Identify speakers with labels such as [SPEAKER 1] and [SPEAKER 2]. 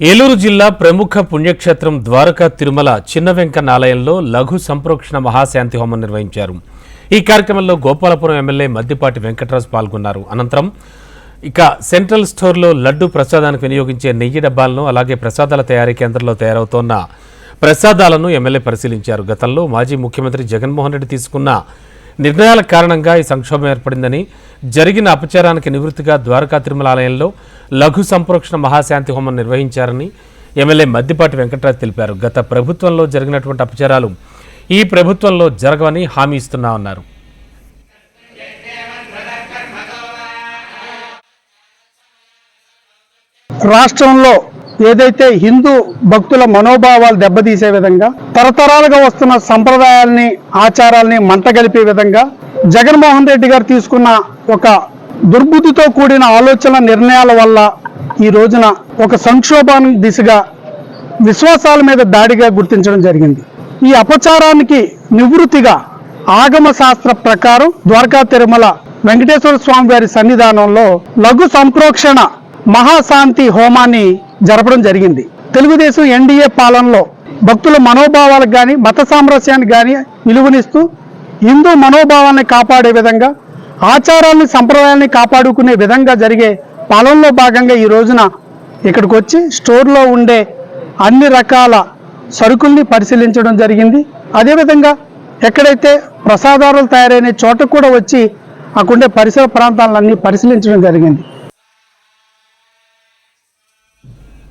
[SPEAKER 1] ఏలూరు జిల్లా ప్రముఖ పుణ్యక్షేత్రం ద్వారకా తిరుమల చిన్న వెంకన్న ఆలయంలో లఘు సంప్రోక్షణ మహాశాంతి హోమం నిర్వహించారు. ఈ కార్యక్రమంలో గోపాలపురం ఎమ్మెల్యే మద్దిపాటి వెంకటరాజు పాల్గొన్నారు. అనంతరం ఇక సెంట్రల్ స్టోర్లో లడ్డు ప్రసాదానికి వినియోగించే నెయ్యి డబ్బాలను అలాగే ప్రసాదాల తయారీ కేంద్రంలో తయారవుతోన్న ప్రసాదాలను ఎమ్మెల్యే పరిశీలించారు. గతంలో మాజీ ముఖ్యమంత్రి జగన్మోహన్ రెడ్డి తీసుకున్న నిర్ణయాల కారణంగా ఈ సంక్షోభం ఏర్పడిందని జరిగిన అపచారానికి నివృత్తిగా ద్వారకా తిరుమల ఆలయంలో లఘు సంప్రోక్షణ మహాశాంతి హోమం నిర్వహించారని ఎమ్మెల్యే మద్దిపాటి వెంకటరాజ్ తెలిపారు. గత ప్రభుత్వంలో జరిగినటువంటి అపచారాలు ఈ ప్రభుత్వంలో జరగవని హామీ ఇస్తున్నామన్నారు
[SPEAKER 2] రాష్ట్రంలో ఏదైతే హిందూ భక్తుల మనోభావాలు దెబ్బతీసే విధంగా తరతరాలుగా వస్తున్న సంప్రదాయాల్ని ఆచారాల్ని మంటగలిపే విధంగా జగన్మోహన్ రెడ్డి గారు తీసుకున్న ఒక దుర్బుద్ధితో కూడిన ఆలోచన నిర్ణయాల వల్ల ఈ రోజున ఒక సంక్షోభాన్ని దిశగా విశ్వాసాల మీద దాడిగా గుర్తించడం జరిగింది. ఈ అపచారానికి నివృత్తిగా ఆగమ శాస్త్ర ప్రకారం ద్వారకా తిరుమల వెంకటేశ్వర స్వామి వారి సన్నిధానంలో లఘు సంప్రోక్షణ మహాశాంతి హోమాన్ని జరపడం జరిగింది. తెలుగుదేశం ఎన్డీఏ పాలనలో భక్తుల మనోభావాలకు కానీ మత సామరస్యానికి కానీ విలువనిస్తూ హిందూ మనోభావాన్ని కాపాడే విధంగా ఆచారాన్ని సంప్రదాయాల్ని కాపాడుకునే విధంగా జరిగే పాలనలో భాగంగా ఈ రోజున ఇక్కడికి వచ్చి స్టోర్లో ఉండే అన్ని రకాల సరుకుల్ని పరిశీలించడం జరిగింది. అదేవిధంగా ఎక్కడైతే ప్రసాదాలు తయారైన చోట కూడా వచ్చి అక్కడుండే పరిసర ప్రాంతాలన్నీ పరిశీలించడం జరిగింది.